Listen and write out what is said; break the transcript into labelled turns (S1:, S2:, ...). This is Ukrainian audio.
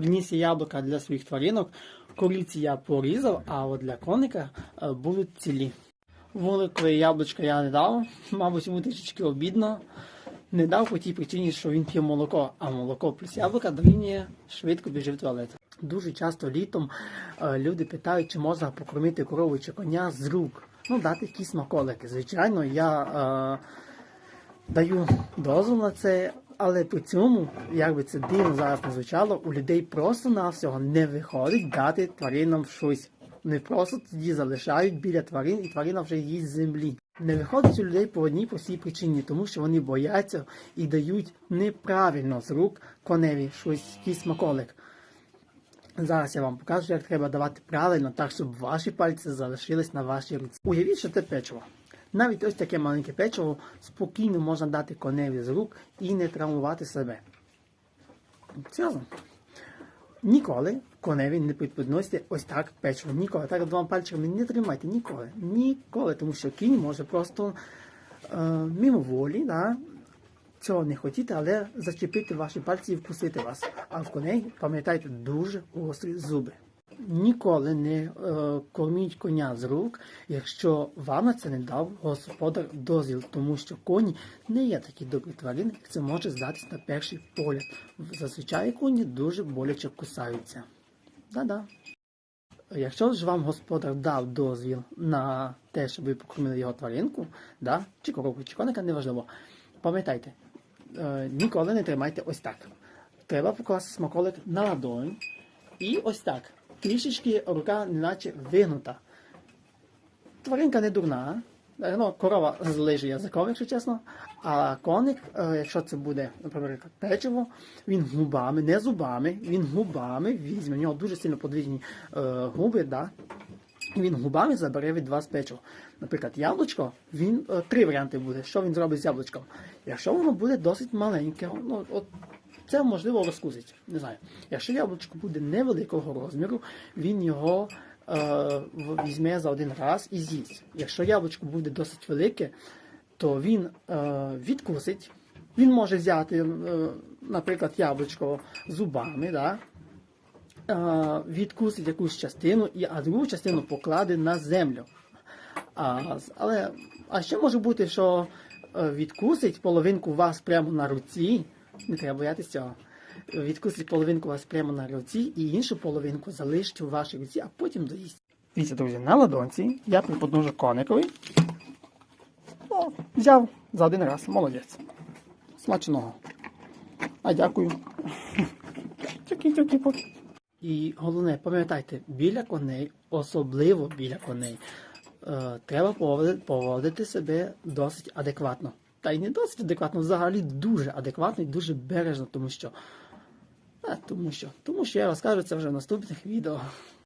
S1: приніс яблука для своїх тваринок. Куриці я порізав, а от для коника е, будуть цілі. Вуликові яблучка я не дав, мабуть, йому трішечки обідно. Не дав по тій причині, що він п'є молоко, а молоко плюс яблука дорівнює швидко біжить в туалет. Дуже часто літом е, люди питають, чи можна покормити корову чи коня з рук. Ну, дати якісь смаколики. Звичайно, я е, даю дозвіл на це, але при цьому, як би це дивно зараз не звучало, у людей просто навсього не виходить дати тваринам щось. Не просто тоді залишають біля тварин, і тварина вже їсть землі. Не виходить у людей по одній простій причині, тому що вони бояться і дають неправильно з рук коневі щось якийсь смаколик. Зараз я вам покажу, як треба давати правильно, так щоб ваші пальці залишились на вашій руці. Уявіть, що це печиво. Навіть ось таке маленьке печиво спокійно можна дати коневі з рук і не травмувати себе. Серйозно. Ніколи коневі не підносите ось так печиво. Ніколи. Так двома пальчиками не тримайте. Ніколи. Ніколи. Тому що кінь може просто е, мимоволі, да, цього не хотіти, але зачепити ваші пальці і вкусити вас. А в коней, пам'ятайте, дуже гострі зуби. Ніколи не е, корміть коня з рук, якщо вам це не дав господар дозвіл, тому що коні не є такі добрі тварини, як це може здатись на перший погляд. Зазвичай коні дуже боляче кусаються. Да-да. Якщо ж вам господар дав дозвіл на те, щоб ви покормили його тваринку, да, чи коровку, чи коника, неважливо, пам'ятайте, е, ніколи не тримайте ось так. Треба покласти смаколик на ладонь і ось так. Трішечки рука неначе вигнута. Тваринка не дурна. Ну, корова злиже язиком, якщо чесно. А коник, е, якщо це буде, наприклад, печиво, він губами, не зубами, він губами візьме. У нього дуже сильно подвійні е, губи, да? Він губами забере від вас печиво. Наприклад, яблучко, він е, три варіанти буде. Що він зробить з яблучком? Якщо воно буде досить маленьке, ну от це можливо розкусить. Не знаю. Якщо яблучко буде невеликого розміру, він його е, візьме за один раз і з'їсть. Якщо яблучко буде досить велике, то він е, відкусить. Він може взяти, е, наприклад, яблучко зубами, да? е, відкусить якусь частину, і, а другу частину покладе на землю. Але, а ще може бути, що е, відкусить половинку вас прямо на руці. Не треба боятися цього. Відкусить половинку вас прямо на руці і іншу половинку залишить у вашій руці, а потім доїсть. Дивіться, друзі, на ладонці я приподножу коникові. О, взяв за один раз. Молодець. Смачного. А дякую. Тюки-тюки-поки. І головне, пам'ятайте, біля коней, особливо біля коней, е, треба поводити себе досить адекватно. Та й не досить адекватно, взагалі дуже адекватно і дуже бережно, тому що. А, тому що, тому що я розкажу це вже в наступних відео.